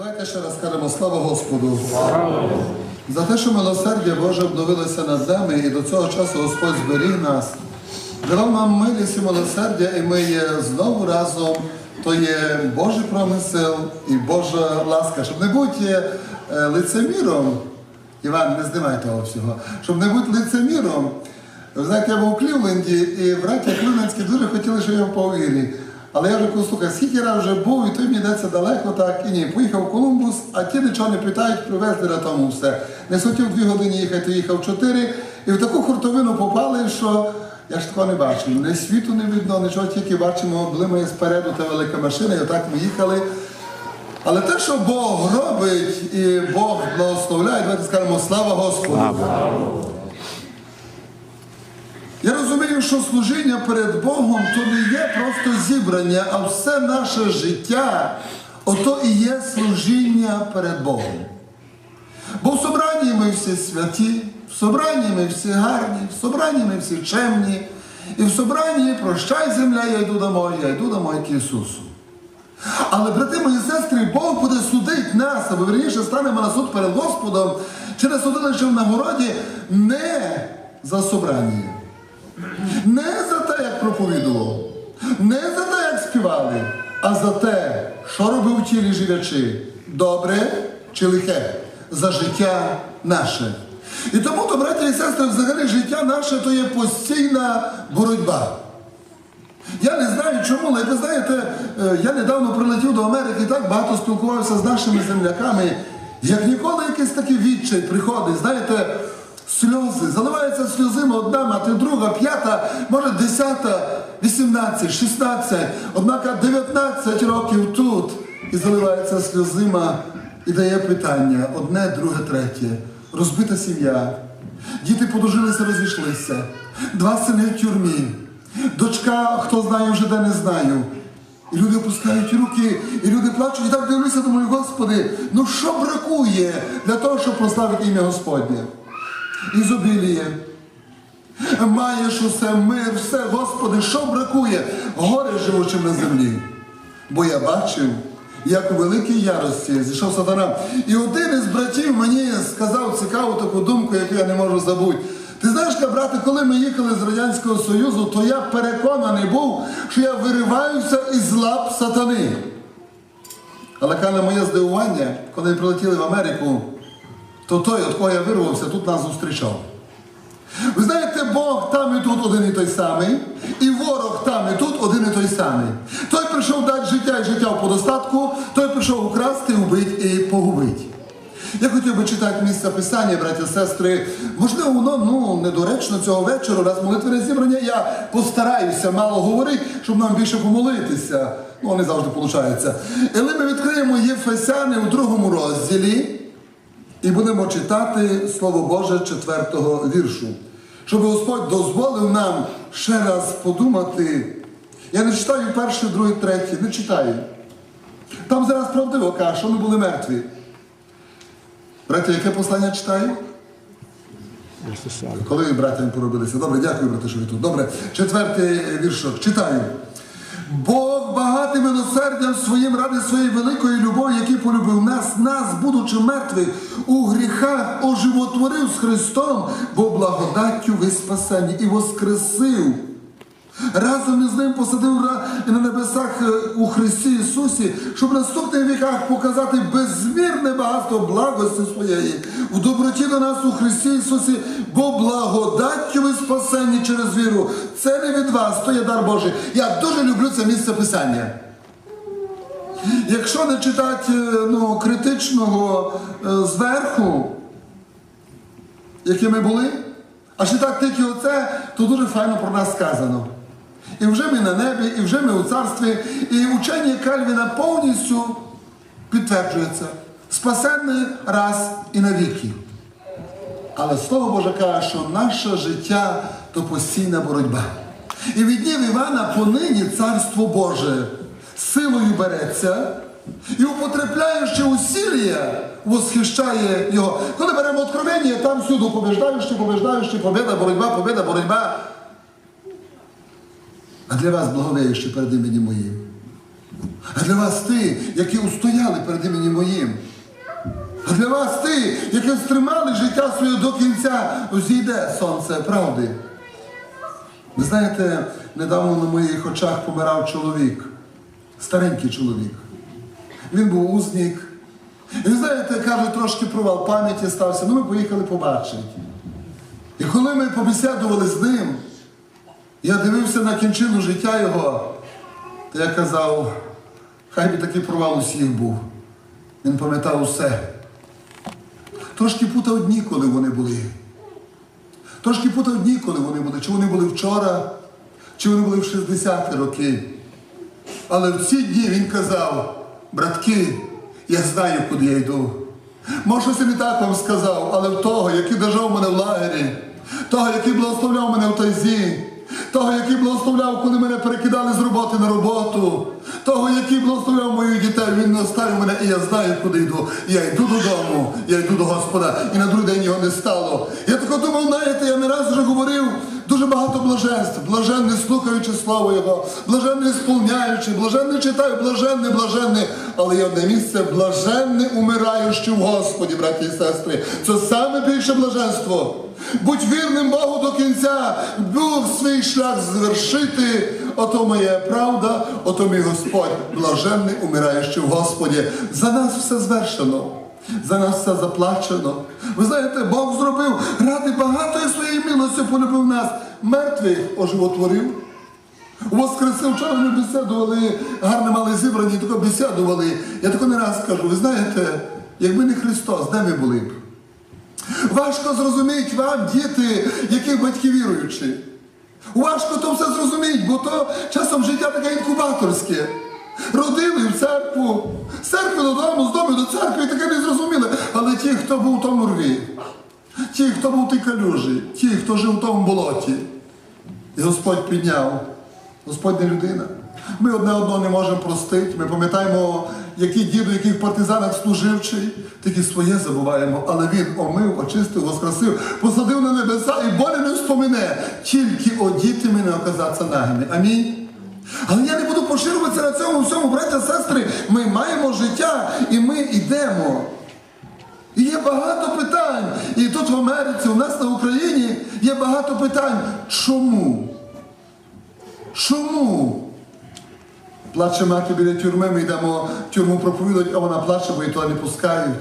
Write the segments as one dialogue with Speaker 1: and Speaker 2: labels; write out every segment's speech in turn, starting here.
Speaker 1: Давайте ще раз скажемо слава Господу. За те, що милосердя Боже обновилося над нами, і до цього часу Господь зберіг нас, давав нам милість і милосердя, і ми є знову разом. То є Божий промисел і Божа ласка, щоб не бути е, лицеміром. Іван, не знімай того всього. Щоб не бути лицеміром. Ви знаєте, я був у Клівленді, і браття Клівлендські дуже хотіли, щоб я в повірі. Але я вже кажу, слухай, скільки раз вже був, і той мені йдеться далеко, так і ні. Поїхав в Колумбус, а ті нічого не питають, привезли на тому все. Не хотів дві години їхати, то їхав чотири. І в таку хуртовину попали, що я ж такого не бачив. Ні світу не видно, нічого, тільки бачимо, блимає спереду та велика машина, і отак ми їхали. Але те, що Бог робить і Бог благословляє, давайте скажемо слава Господу. Я розумію, що служіння перед Богом то не є просто зібрання, а все наше життя ото і є служіння перед Богом. Бо в собранні ми всі святі, в собранні ми всі гарні, в собранні ми всі чемні, і в собранні прощай земля, я йду домой, я йду домой к Ісусу. Але, брати мої сестри, Бог буде судити нас, або верніше станемо на суд перед Господом через судилище в нагороді не за собрання. Не за те, як проповідував, не за те, як співали, а за те, що робив тілі живячи, добре чи лихе, за життя наше. І тому, то, браті і сестри, взагалі життя наше то є постійна боротьба. Я не знаю чому, але ви знаєте, е, я недавно прилетів до Америки і так багато спілкувався з нашими земляками. Як ніколи якийсь такий відчай приходить, знаєте, сльози, заливаються сльозима одна мати, друга, п'ята, може десята, вісімнадцять, шістнадцять, однака 19 років тут. І заливається сльозима і дає питання одне, друге, третє. Розбита сім'я. Діти подружилися, розійшлися. Два сини в тюрмі. Дочка, хто знає, вже де не знаю. І люди опускають руки, і люди плачуть. І так дивлюся, думаю, Господи, ну що бракує для того, щоб прославити ім'я Господнє? Ізобіліє. Маєш усе, мир, все, Господи, що бракує? Горе живучим на землі. Бо я бачив, як у великій ярості зійшов сатана. І один із братів мені сказав цікаву таку думку, яку я не можу забути. Ти знаєш, брате, коли ми їхали з Радянського Союзу, то я переконаний був, що я вириваюся із лап сатани. Але каже, моє здивування, коли ми прилетіли в Америку, то той, від кого я вирвався, тут нас зустрічав. Ви знаєте, Бог там і тут один і той самий, і ворог там і тут один і той самий. Той прийшов дати життя і життя в подостатку, той прийшов украсти, убити і погубити. Я хотів би читати місце писання, браті і сестри. Можливо, воно ну, недоречно цього вечора, раз молитвене зібрання. Я постараюся мало говорити, щоб нам більше помолитися. Ну, не завжди виходить. Але ми відкриємо Єфесяни у другому розділі і будемо читати Слово Боже четвертого віршу. Щоб Господь дозволив нам ще раз подумати. Я не читаю перший, другий, третій, не читаю. Там зараз правдиво каже, що ми були мертві. Браття, яке послання читаю? Коли ви братям поробилися? Добре, дякую, брате, що ви тут. Добре, четвертий віршок. Читаю. Бог багатий милосердям своїм ради своєї великої любові, який полюбив нас, нас, будучи мертвих, у гріхах оживотворив з Христом, бо благодаттю ви спасені і воскресив. Разом із ним посадив на небесах е, у Христі Ісусі, щоб в наступних віках показати безмірне багатство благості своєї в доброті до нас у Христі Ісусі, бо благодаттю ви спасені через віру. Це не від вас, то є дар Божий. Я дуже люблю це місце писання. Якщо не читати е, ну, критичного е, зверху, які ми були, а читати тільки оце, то дуже файно про нас сказано. І вже ми на небі, і вже ми у царстві, і учення Кальвіна повністю підтверджується. Спасенний раз і навіки. Але Слово Боже каже, що наше життя то постійна боротьба. І від днів Івана понині царство Боже силою береться і употребляючи усілля, восхищає його. Коли беремо откровення, там всюди побеждаючи, побеждаючи, победа, боротьба, победа, боротьба. А для вас благовіючи перед іменем моїм. А для вас ті, які устояли перед іменем моїм. А для вас ті, які стримали життя своє до кінця, зійде сонце правди. Ви знаєте, недавно на моїх очах помирав чоловік, старенький чоловік. Він був узник. І ви знаєте, каже, трошки провал пам'яті стався, ну ми поїхали побачити. І коли ми побесідували з ним, я дивився на кінчину життя його, то я казав, хай би такий провал усіх був. Він пам'ятав усе. Трошки путав дні, коли вони були. Трошки путав дні, коли вони були. Чи вони були вчора, чи вони були в 60-ті роки. Але в ці дні він казав, братки, я знаю, куди я йду. Може, і не так вам сказав, але в того, який держав мене в лагері, того, який благословляв мене в тайзі, того, який благословляв, коли мене перекидали з роботи на роботу, того, який благословляв моїх дітей, він не оставив мене, і я знаю, куди йду. Я йду додому, я йду до Господа, і на другий день його не стало. Я тако думав, знаєте, я не раз вже говорив, дуже багато блаженств, блаженний слухаючи славу Його, блаженний сповняючи, блаженний читаю, блаженний, блаженний. Але є одне місце блаженний умираючи в Господі, браті і сестри. Це саме більше блаженство. Будь вірним Богу до кінця, Бог свій шлях звершити. Ото моя правда, ото мій Господь, блаженний умираючи в Господі. За нас все звершено. За нас все заплачено. Ви знаєте, Бог зробив ради багатої своєї милості полюбив нас. Мертвих оживотворив. Воскресив, вчора ми бесідували, гарне мали зібрані, тако бесідували. Я тако не раз кажу, ви знаєте, якби не Христос, де ми були б? Важко зрозуміти вам, діти, яких батьки віруючі. Важко то все зрозуміти, бо то часом життя таке інкубаторське. Родили в церкву, з церкви додому, з дому до церкви, і таке не зрозуміли. Але ті, хто був в тому рві, ті, хто був в тій калюжі, ті, хто жив в тому болоті, і Господь підняв. Господь не людина. Ми одне одного не можемо простити. Ми пам'ятаємо, який дід у яких партизанах служивчий, тільки своє забуваємо, але він омив, очистив, воскресив, посадив на небеса і болі не вспомине. Тільки одітими не оказатися нагими. Амінь. Але я не буду поширюватися на цьому всьому, браття, сестри. Ми маємо життя і ми йдемо. І є багато питань. І тут в Америці, у нас на Україні є багато питань. Чому? Чому? Плаче мати біля тюрми, ми йдемо в тюрму проповідати, а вона плаче, бо її туди не пускають.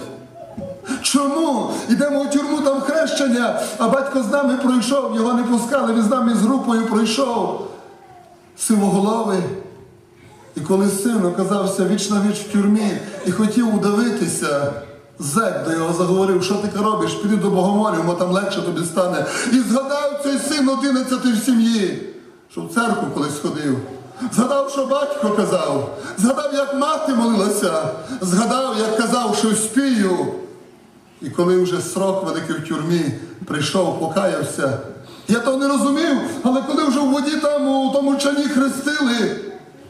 Speaker 1: Чому? Йдемо в тюрму, там хрещення, а батько з нами пройшов, його не пускали, він з нами з групою пройшов. Сивоголовий. І коли син оказався віч на віч в тюрмі і хотів удавитися, зек до його заговорив, що ти робиш, піди до Богомолів, бо там легше тобі стане. І згадав цей син одинадцятий в сім'ї, що в церкву колись ходив. Згадав, що батько казав, згадав, як мати молилася, згадав, як казав, що спію. І коли вже срок великий в тюрмі прийшов, покаявся. Я того не розумів, але коли вже в воді там у тому чані хрестили,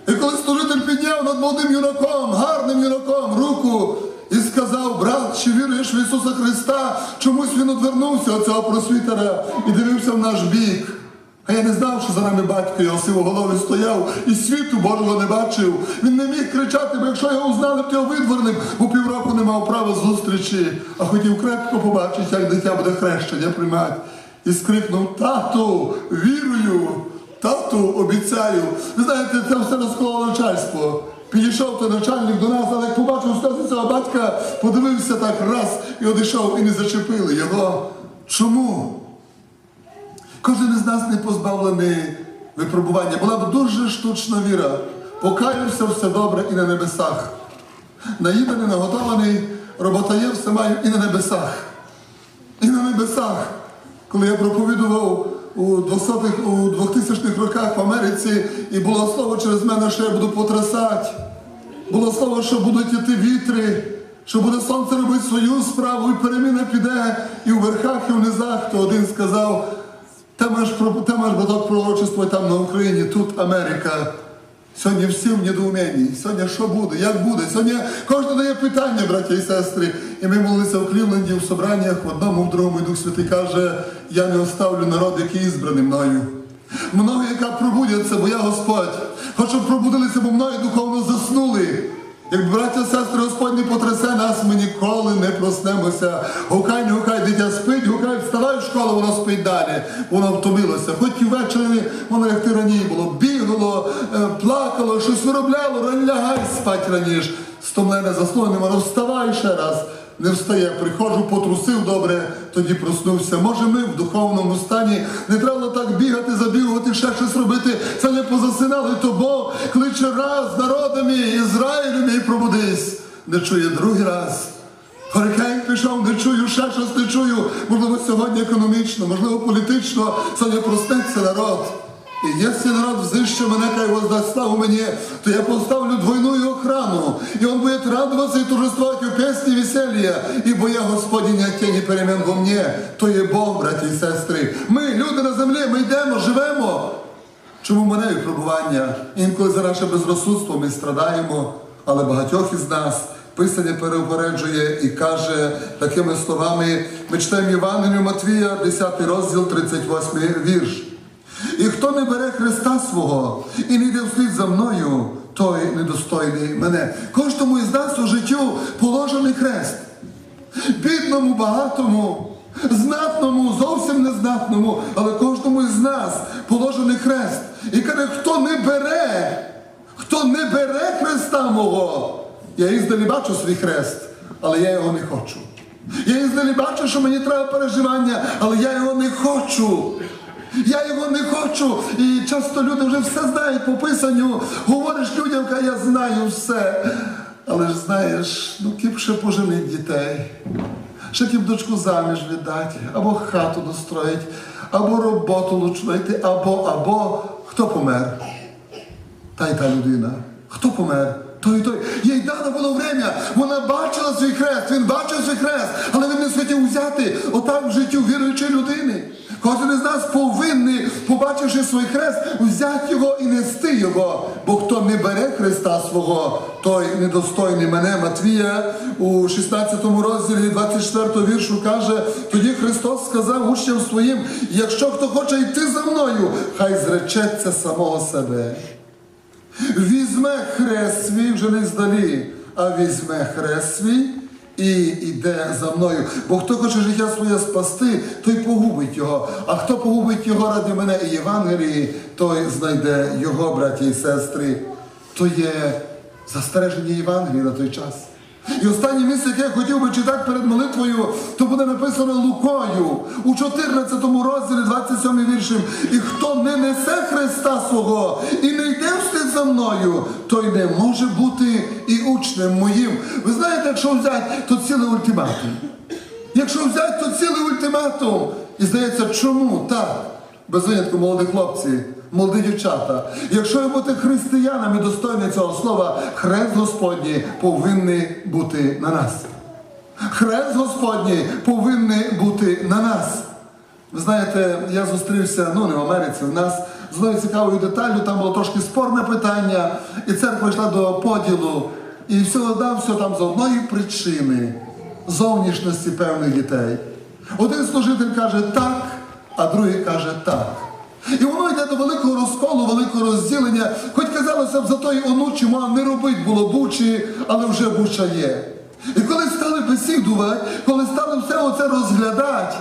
Speaker 1: і коли служитель підняв над молодим юнаком, гарним юнаком, руку і сказав, брат, чи віруєш в Ісуса Христа, чомусь він одвернувся від цього просвітера і дивився в наш бік. А я не знав, що за нами батько його сивоголовий стояв і світу Божого не бачив. Він не міг кричати, бо якщо його узнали, то його видворили, бо півроку не мав права зустрічі, а хотів крепко побачити, як дитя буде хрещення приймати. І скрикнув: Тату, вірую, тату, обіцяю. Ви знаєте, це все розкололо начальство. Підійшов той начальник до нас, але як побачив сльози цього батька, подивився так раз і одійшов, і не зачепили його. Чому? Кожен із нас не позбавлений випробування. Була б дуже штучна віра. Покаюся все добре і на небесах. Наїданий, наготований, робота є, все маю і на небесах. І на небесах. Коли я проповідував у 200-х, у 2000-х роках в Америці, і було слово через мене, що я буду потрясати. Було слово, що будуть іти вітри, що буде сонце робити свою справу, і переміна піде і в верхах, і в низах, то один сказав, там аж, там браток пророчество там на Україні, тут Америка. Сьогодні всі в недоуменні. Сьогодні що буде, як буде? Сьогодні кожен дає питання, браті і сестри. І ми молилися в Клівленді, в собраннях, в одному, в другому, і Дух Святий каже, я не оставлю народ, який ізбраний мною. Многі, яка пробудяться, бо я Господь. Хоч щоб пробудилися, бо мною духовно заснули. Як браття, сестри, Господь не потрясе нас, ми ніколи не проснемося. Гукай, не гукай, дитя спить, гукай, вставай в школу, воно спить далі. Воно втомилося. Хоч і ввечері, воно як ти раніше було, бігало, е, плакало, щось виробляло, лягай спать раніше. Стомлене заснули, воно вставай ще раз. Не встає, приходжу, потрусив добре, тоді проснувся. Може, ми в духовному стані не треба так бігати, забігувати, ще щось робити. Це не позасинали, раз народами Ізраїлем і пробудись. Не чує другий раз. Хорикейн пішов, не чую, ще щось не чую. Можливо, сьогодні економічно, можливо, політично. Сьогодні проснеться народ. І якщо народ взище мене, хай воздасть славу мені, то я поставлю двойную охрану, и он будет радоваться и торжествовать у песни веселья, ибо я Господиня тіні перемен во мне, то є Бог, браті і сестри. Ми, люди на землі, ми йдемо, живемо. Чому мене випробування? Інколи за наше безрозсудство ми страдаємо, але багатьох із нас Писання переупереджує і каже такими словами, ми читаємо Євангелію Матвія, 10 розділ, 38 вірш. І хто не бере Христа свого і не йде вслід за мною, той недостойний мене. Кожному із нас у життю положений хрест. Бідному, багатому, знатному, зовсім незнатному, але кожному із нас положений хрест. І каже, хто не бере, хто не бере Христа мого, я іздалі бачу свій хрест, але я його не хочу. Я іздалі бачу, що мені треба переживання, але я його не хочу. Я його не хочу. І часто люди вже все знають по писанню. Говориш людям, каже, я знаю все. Але ж знаєш, ну кіпше поженить дітей, кіп дочку заміж віддати, або хату достроїть, або роботу лучше знайти, або, або хто помер? Та й та людина. Хто помер? Той і той. Їй дано було время. Вона бачила свій хрест, він бачив свій хрест, але він не схотів взяти отак в життю віруючої людини. Кожен із нас повинен, побачивши свій хрест, взяти його і нести його. Бо хто не бере Христа свого, той недостойний мене. Матвія у 16 розділі 24 віршу каже, тоді Христос сказав учням своїм, якщо хто хоче йти за мною, хай зречеться самого себе. Візьме хрест свій вже не здалі, а візьме хрест свій і йде за мною. Бо хто хоче життя своє спасти, той погубить його. А хто погубить його ради мене і Євангелії, той знайде його, браті і сестри. То є застереження Євангелії на той час. І останнє місце, яке я хотів би читати перед молитвою, то буде написано Лукою у 14 розділі 27 віршем. І хто не несе Христа свого і не йде вслід за мною, той не може бути і учнем моїм. Ви знаєте, якщо взяти, то цілий ультиматум. Якщо взяти, то цілий ультиматум. І здається, чому так? Без винятку молоді хлопці, молоді дівчата. Якщо ви будете християнами достойні цього слова, хрест Господній повинен бути на нас. Хрест Господній повинен бути на нас. Ви знаєте, я зустрівся, ну не в Америці, в нас з одною цікавою деталлю, там було трошки спорне питання, і церква йшла до поділу, і все да, все там з одної причини зовнішності певних дітей. Один служитель каже так, а другий каже так. І воно йде до великого розколу, великого розділення. Хоч казалося б, за той онучі мав не робить було бучі, але вже буча є. І коли стали бесідувати, коли стали все оце розглядати,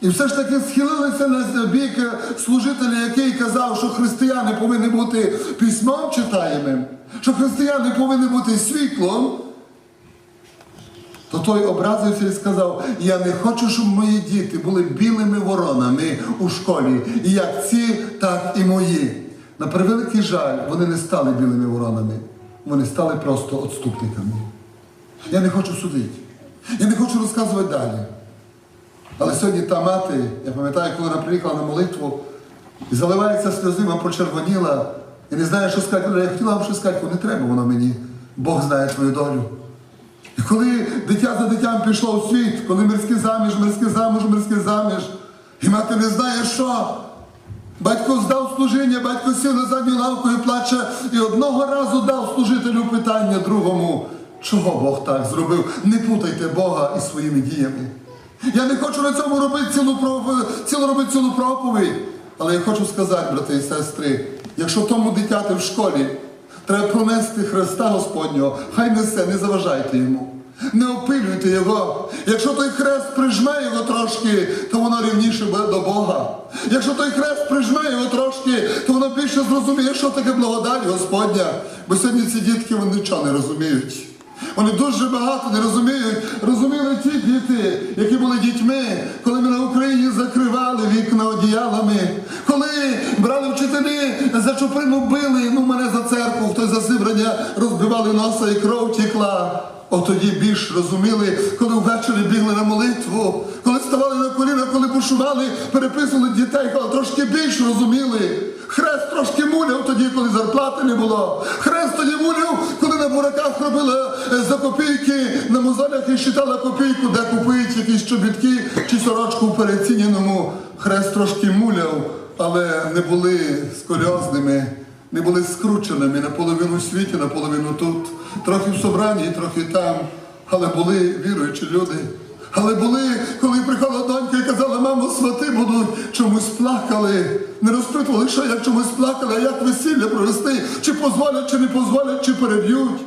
Speaker 1: і все ж таки схилилися на бік служителя, який казав, що християни повинні бути письмом читаємим, що християни повинні бути світлом. То той образився і сказав: я не хочу, щоб мої діти були білими воронами у школі, і як ці, так і мої. На превеликий жаль, вони не стали білими воронами, вони стали просто отступниками. Я не хочу судити. Я не хочу розказувати далі. Але сьогодні та мати, я пам'ятаю, коли вона приїхала на молитву і заливається сльозима, почервоніла, і не знає, що сказати. Я хотіла вам щось сказати, не треба воно мені. Бог знає твою долю. І коли дитя за дитям пішло у світ, коли мирський заміж, мирський заміж, мирський заміж, і мати не знає, що. Батько здав служіння, батько сів на задню лавку і плаче, і одного разу дав служителю питання другому, чого Бог так зробив? Не путайте Бога із своїми діями. Я не хочу на цьому робити цілу, цілу робити цілу проповідь, але я хочу сказати, брати і сестри, Якщо тому дитяти в школі треба пронести Христа Господнього, хай несе, не заважайте йому. Не опилюйте його. Якщо той хрест прижме його трошки, то воно рівніше буде до Бога. Якщо той хрест прижме його трошки, то воно більше зрозуміє, що таке благодать Господня. Бо сьогодні ці дітки вони нічого не розуміють. Вони дуже багато не розуміють. Розуміли ті діти, які були дітьми, коли ми на Україні закривали вікна одіялами, коли брали вчителі за чуприну били, ну мене за церкву, хтось за зібрання розбивали носа і кров тікла. От тоді більш розуміли, коли ввечері бігли на молитву, коли ставали на коліна, коли бушували, переписували дітей, коли трошки більш розуміли. Хрест трошки муляв тоді, коли зарплати не було. Хрест тоді муляв, коли на бураках робили е, за копійки, на мозолях і считали копійку, де купить якісь чобітки чи сорочку в переціненому. Хрест трошки муляв, але не були скольозними, не були скрученими наполовину в світі, наполовину тут. Трохи в собранні, трохи там. Але були віруючі люди. Але були, коли приходила донька і казала, мамо, свати будуть, чомусь плакали. Не розпитували, що як чомусь плакали, а як весілля провести, чи позволять, чи не позволять, чи переб'ють.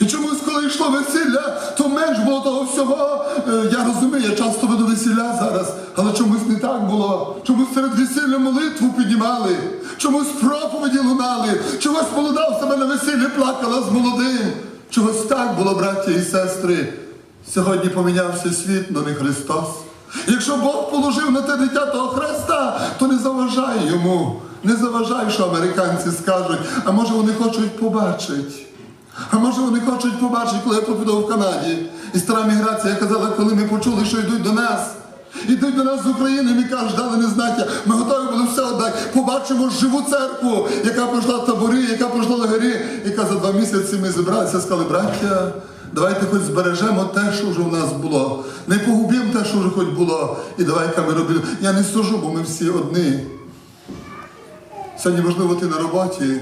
Speaker 1: І чомусь, коли йшло весілля, то менш було того всього. Е, Я розумію, я часто веду весілля зараз, але чомусь не так було. Чомусь серед весілля молитву піднімали, чомусь проповіді лунали, чогось молода в себе на весіллі плакала з молодим. Чогось так було, браття і сестри. Сьогодні помінявся світ, но не Христос. Якщо Бог положив на те дитя того Христа, то не заважай йому. Не заважай, що американці скажуть, а може вони хочуть побачити. А може вони хочуть побачити, коли я проповідав в Канаді. І стара міграція казала, коли ми почули, що йдуть до нас. Йдуть до нас з України, ми кажуть, дали не знаття. Ми готові були все віддати. Побачимо живу церкву, яка пройшла табори, яка пройшла лагері, яка за два місяці ми зібралися, сказали, браття, давайте хоч збережемо те, що вже в нас було. Не погубимо те, що вже хоч було. І давай-ка ми робимо. Я не сужу, бо ми всі одні. Сьогодні, можливо, ти на роботі,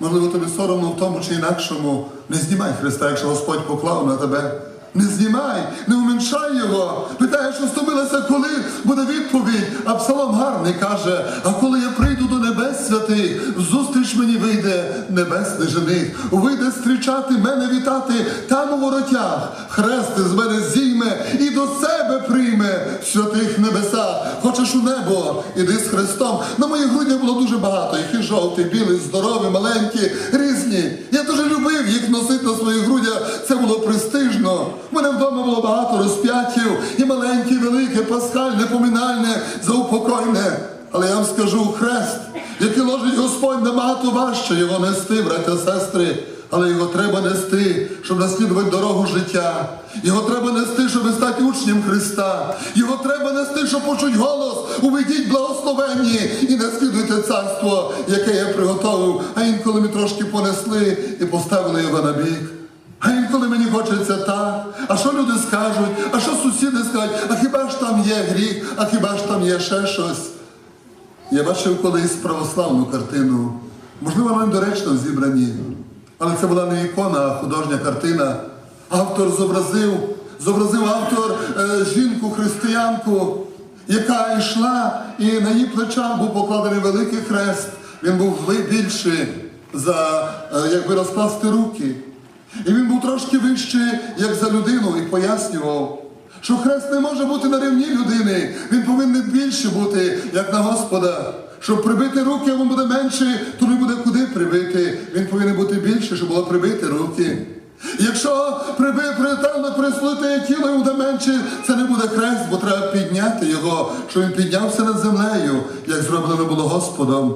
Speaker 1: можливо, тобі соромно в тому чи інакшому. Не знімай Христа, якщо Господь поклав на тебе. Не знімай, не уменшай його. Питає, що стомилася, коли буде відповідь. А Псалом гарний каже: а коли я прийду до небес святих, зустріч мені вийде небесний жених. Вийде зустрічати мене вітати там у воротях. Хрест з мене зійме і до себе прийме в святих небесах. Хочеш у небо, іди з Христом. На моїх грудях було дуже багато. Їх і жовті, білі, здорові, маленькі, різні. Я дуже любив їх носити на своїх грудях. Це було престижно. У мене вдома було багато розп'яттів, і маленьке, і велике, пасхальне, поминальне, заупокойне. Але я вам скажу, хрест, який ложить Господь, набагато важче його нести, браття, сестри. Але його треба нести, щоб наслідувати дорогу життя. Його треба нести, щоб стати учнем Христа. Його треба нести, щоб почуть голос. Уведіть благословенні і наслідуйте царство, яке я приготовив. А інколи ми трошки понесли і поставили його на бік. А інколи мені хочеться так. А що люди скажуть? А що сусіди скажуть? А хіба ж там є гріх? А хіба ж там є ще щось? Я бачив колись православну картину. Можливо, вона недоречно в зібранні. Але це була не ікона, а художня картина. Автор зобразив, зобразив автор е, жінку, християнку, яка йшла, і на її плечах був покладений великий хрест. Він був більший за е, якби розкласти руки. І він був трошки вищий, як за людину, і пояснював, що хрест не може бути на рівні людини. Він повинен більше бути, як на Господа. Щоб прибити руки, йому буде менше, то не буде куди прибити. Він повинен бути більше, щоб було прибити руки. Якщо притально прислути тіло йому буде менше, це не буде хрест, бо треба підняти його, щоб він піднявся над землею, як зроблено було Господом.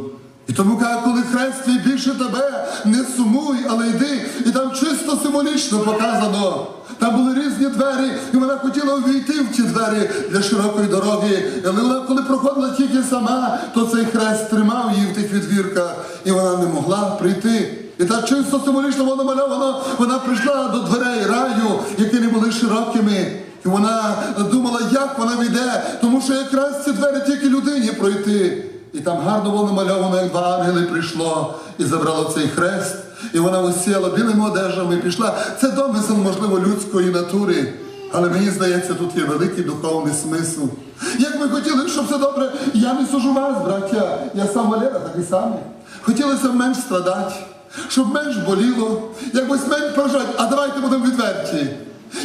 Speaker 1: І тому каже, коли хрест твій більше тебе, не сумуй, але йди. І там чисто символічно показано. Там були різні двері, і вона хотіла увійти в ті двері для широкої дороги. Але коли проходила тільки сама, то цей хрест тримав її в тих відвірках, і вона не могла прийти. І так чисто символічно воно мальовано, вона прийшла до дверей раю, які не були широкими. І вона думала, як вона війде, тому що якраз ці двері тільки людині пройти. І там гарно було намальовано, як два ангели прийшло і забрало цей хрест. І вона усіяла білими одежами і пішла. Це домисел, можливо, людської натури. Але мені здається, тут є великий духовний смисл. Як ми хотіли, щоб все добре, я не сужу вас, браття, я сам Валера такий самий. Хотілося менш страдати, щоб менш боліло, якось менш переживати. А давайте будемо відверті.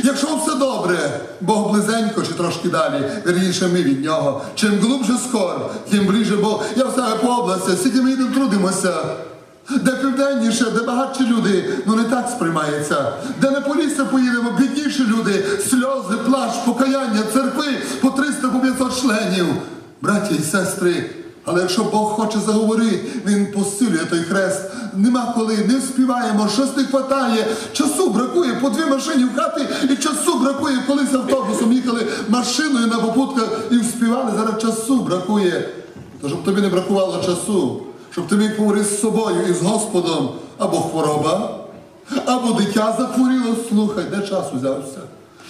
Speaker 1: Якщо все добре, Бог близенько чи трошки далі, вірніше ми від нього. Чим глубже скор, тим ближче Бог. Я в себе по області, скільки ми йдемо трудимося. Де південніше, де багатші люди, ну не так сприймається. Де на полісся поїдемо, бідніші люди, сльози, плач, покаяння, церкви по 300 по 500 членів. Браті і сестри, але якщо Бог хоче заговорити, Він посилює той хрест. Нема коли, не вспіваємо, щось не хватає. Часу бракує, по дві машині в хаті, і часу бракує. Колись автобусом їхали машиною на попутках і вспівали. Зараз часу бракує. То щоб тобі не бракувало часу, щоб ти міг з собою і з Господом або хвороба, або дитя захворіло, слухай, де час узявся.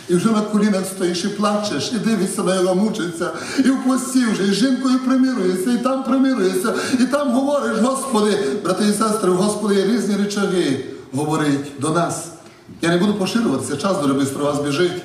Speaker 1: І вже на колінах стоїш і плачеш, і дивишся на його мучиться, і в пості вже, і з жінкою приміруєшся, і там приміруєшся, і там говориш, Господи, брати і сестри, Господи є різні речаги говорить до нас. Я не буду поширюватися, час дуже швидко вас біжить.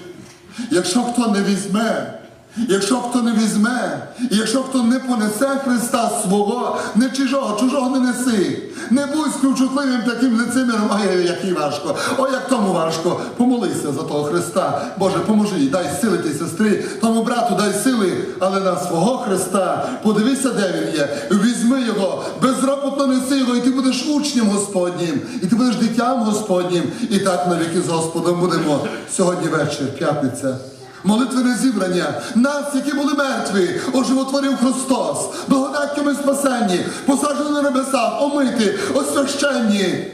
Speaker 1: Якщо хто не візьме, якщо хто не візьме, якщо хто не понесе Христа свого, не чужого, чужого не неси. Не будь співчутливим таким лицеміром, ай, який важко, ой, як тому важко. Помолися за того Христа. Боже, поможи, дай сили тій сестри, тому брату дай сили, але на свого Христа подивися, де він є. Візьми його, безропотно неси його, і ти будеш учнем Господнім, і ти будеш дитям Господнім. І так навіки з Господом будемо сьогодні вечір, п'ятниця. Молитвене зібрання, нас, які були мертві, оживотворив Христос, благодаттю ми спасенні, посаджені на небесах, омиті, освященні,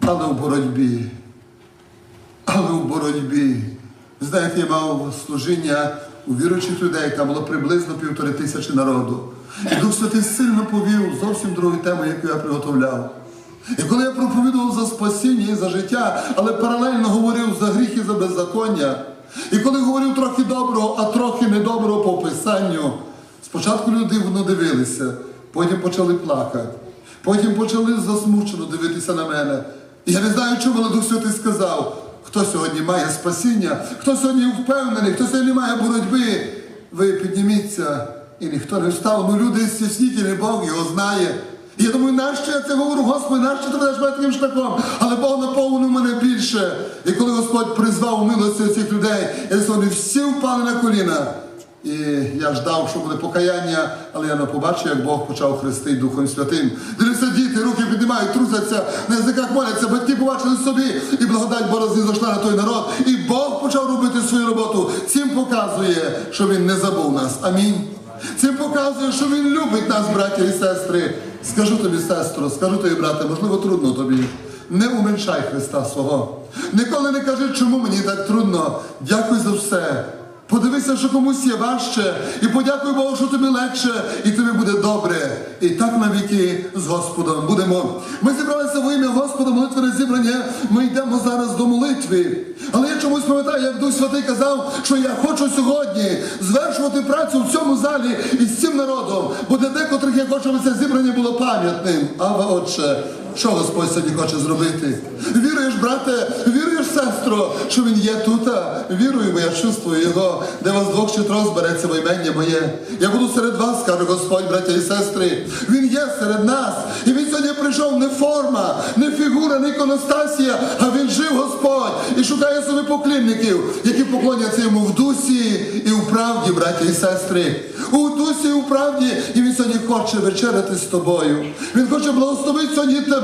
Speaker 1: але в боротьбі. Але в боротьбі. Знаєте, я мав служіння у віруючих людей, там було приблизно півтори тисячі народу. І Дух Святий сильно повів зовсім другу тему, яку я приготовляв. І коли я проповідував за спасіння і за життя, але паралельно говорив за гріх і за беззаконня, і коли говорив трохи доброго, а трохи недоброго по писанню, спочатку люди дивно дивилися, потім почали плакати, потім почали засмучено дивитися на мене. Я не знаю, чому Дух Святий сказав, хто сьогодні має спасіння, хто сьогодні впевнений, хто сьогодні має боротьби, ви підніміться. І ніхто не встав. Ну люди стіснітельні, Бог його знає. Я думаю, нащо я це говорю, Господи, нащо ти ведеш мене таким шляхом? Але Бог наповнив мене більше. І коли Господь призвав милості цих людей, я вони всі впали на коліна. І я ждав, що буде покаяння, але я не побачив, як Бог почав хрестити Духом Святим. Дивіться, діти, руки піднімають, трусяться, на язиках моляться, батьки побачили собі, і благодать Божа зайшла на той народ. І Бог почав робити свою роботу. Цим показує, що Він не забув нас. Амінь. Цим показує, що він любить нас, браття і сестри. Скажу тобі, сестро, скажу тобі, брате, можливо, трудно тобі. Не уменшай Христа свого. Ніколи не кажи, чому мені так трудно. Дякуй за все. Подивися, що комусь є важче, і подякуй Богу, що тобі легше, і тобі буде добре. І так навіки з Господом будемо. Ми зібралися во ім'я Господа, молитвене зібрання. Ми йдемо зараз до молитви. Але я чомусь пам'ятаю, як Дух Святий казав, що я хочу сьогодні звершувати працю в цьому залі і з цим народом, бо для декотрих я хочу, щоб це зібрання було пам'ятним. Ава, Отче, що Господь сьогодні хоче зробити? Віруєш, брате, віруєш, сестро, що він є тут? Вірую, бо я чувствую його, де вас двох чи трьох збереться во імення моє. Я буду серед вас, каже Господь, браття і сестри. Він є серед нас. І він сьогодні прийшов не форма, не фігура, не іконостасія, а він жив Господь і шукає собі поклінників, які поклоняться йому в дусі і в правді, браття і сестри. У дусі і в правді, і він сьогодні хоче вечеряти з тобою. Він хоче благословити сьогодні тебе.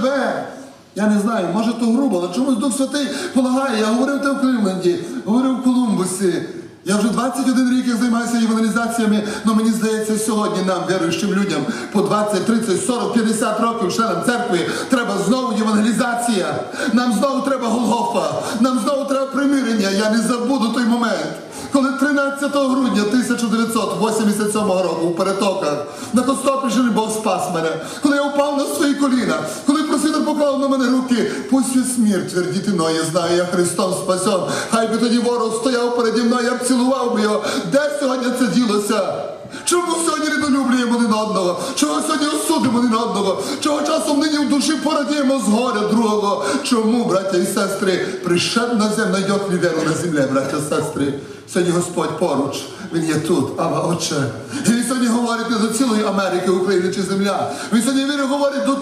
Speaker 1: Я не знаю, може то грубо, але чомусь Дух Святий полагає. Я говорив те в Кливленді, говорив в Колумбусі. Я вже 21 рік як займаюся євангелізаціями, але мені здається, сьогодні нам, віруючим людям, по 20, 30, 40, 50 років членам церкви, треба знову євангелізація. Нам знову треба Голгофа, нам знову треба примирення. Я не забуду той момент. Коли 13 грудня 1987 року у перетоках на Костопільщині Бог спас мене, коли я впав на свої коліна, коли поклав на мене руки, пусть і смерть твердіти мною, я знаю, я Христом спасен. Хай би тоді ворог стояв переді мною, я б цілував би його. Де сьогодні це ділося? Чому сьогодні недолюблюємо один одного? Чого сьогодні осудимо один одного? Чого часом нині в душі порадіємо з горя другого? Чому, браття і сестри, пришед на землю, ли віру на землі, браття і сестри? Сьогодні Господь поруч, Він є тут, Ава Отче. І Він сьогодні говорить не до цілої Америки, України чи земля. Він сьогодні він говорить до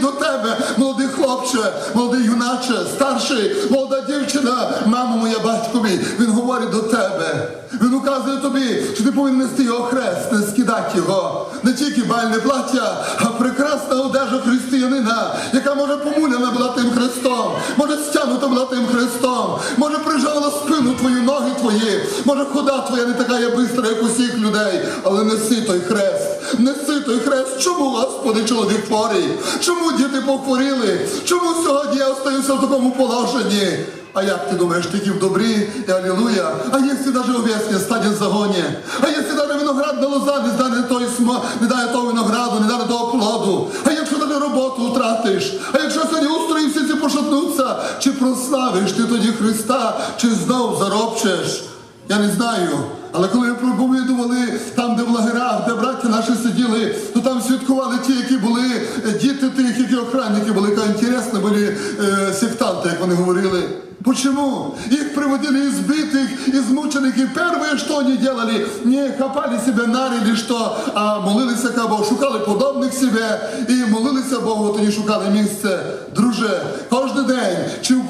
Speaker 1: до тебе, молодий хлопче, молодий юначе, старший, молода дівчина, мамо моя батько мій. Він говорить до тебе. Він указує тобі, що ти повинен нести його хрест, не скидати його. Не тільки бальне плаття, а прекрасна одежа християнина, яка може помуляна була тим хрестом, може стягнута була тим хрестом, може прижала спину твою, ноги твої, може хода твоя не така є бистра, як усіх людей, але неси той хрест, неси той хрест. Чому, Господи, чоловік хворий? Чому діти похворіли? Чому сьогодні я остаюся в такому положенні? А як ти думаєш, тільки в добрі і алілуя? А якщо навіть овесня стане в загоні? А якщо навіть виноградна лоза не дане той смо, не дає того винограду, не дане того плоду? А якщо навіть роботу втратиш? А якщо сьогодні устрої всі ці пошатнуться? Чи прославиш ти тоді Христа, чи знов заробчеш? Я не знаю. Але коли ми проповідували там, де в лагерах, де браття наші сиділи, то там святкували ті, які були е, діти тих, які охранники були, яка інтересно були е, сектанти, як вони говорили. Почему? Их приводили избитых, измученных, и первое, что они делали, не хапали себе на или что, а молилися Богу, шукали подобних себе і молилися Богу, тоді шукали місце. Друже, кожен день, чи в,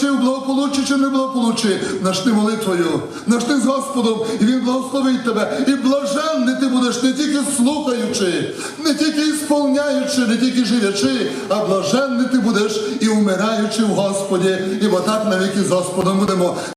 Speaker 1: чи благополуччі, чи в неблагополуччі, начни молитвою, начни з Господом, і Він благословить тебе. І блаженний ти будеш не тільки слухаючи, не тільки ісполняючи, не тільки живячи, а блаженний ти будеш і вмираючи в Господі, і так навіки з Господом будемо.